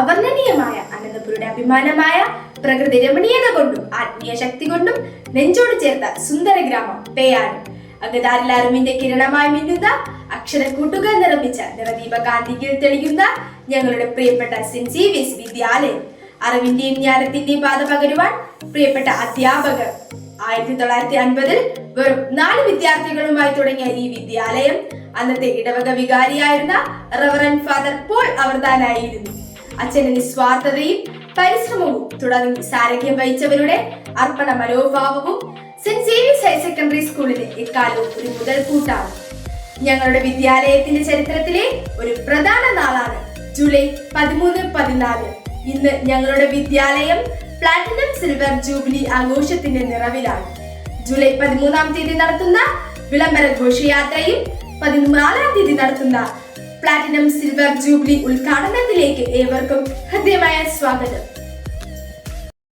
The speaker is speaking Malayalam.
അവർണനീയമായ അനന്തപുരുടെ അഭിമാനമായ പ്രകൃതി രമണീയത കൊണ്ടും ആത്മീയ ശക്തി കൊണ്ടും നെഞ്ചോട് ചേർത്ത സുന്ദര ഗ്രാമം പേയാട്. അഗതാരിലാറുമിന്റെ കിരണമായി മിന്നുന്ന അക്ഷരക്കൂട്ടുകൾ നിർമ്മിച്ച നിറദീപ കാന്തിയിൽ തെളിയുന്ന ഞങ്ങളുടെ പ്രിയപ്പെട്ട സെന്റ് വിദ്യാലയം. അറിവിന്റെയും ജ്ഞാനത്തിന്റെയും പാത പകരുവാൻ പ്രിയപ്പെട്ട അധ്യാപകർ. ആയിരത്തി തൊള്ളായിരത്തി അൻപതിൽ വെറും നാല് വിദ്യാർത്ഥികളുമായി തുടങ്ങിയ ഈ വിദ്യാലയം അന്നത്തെ ഇടവക വികാരിയായിരുന്ന റവറൻ ഫാദർ പോൾ അവർദാനായിരുന്നു അച്ഛന്റെ നിസ്വാർത്ഥതയും പരിശ്രമവും തുടർന്ന് സാരഥ്യം വഹിച്ചവരുടെ അർപ്പണ മനോഭാവവും സെന്റ് സേവിയസ് ഹയർ സെക്കൻഡറി സ്കൂളിന് എക്കാലവും ഒരു മുതൽക്കൂട്ടാണ്. ഞങ്ങളുടെ വിദ്യാലയത്തിന്റെ ചരിത്രത്തിലെ ഒരു പ്രധാന നാളാണ് ജൂലൈ പതിമൂന്ന് പതിനാല്. ഇന്ന് ഞങ്ങളുടെ വിദ്യാലയം പ്ലാറ്റിനം സിൽവർ ജൂബിലി ആഘോഷത്തിന്റെ നിറവിലാണ്. ജൂലൈ പതിമൂന്നാം തീയതി നടത്തുന്ന വിളംബര ഘോഷയാത്രയും പതിനാലാം തീയതി നടത്തുന്ന പ്ലാറ്റിനം സിൽവർ ജൂബിലി ഉദ്ഘാടനത്തിലേക്ക് ഏവർക്കും ഹൃദ്യമായ സ്വാഗതം.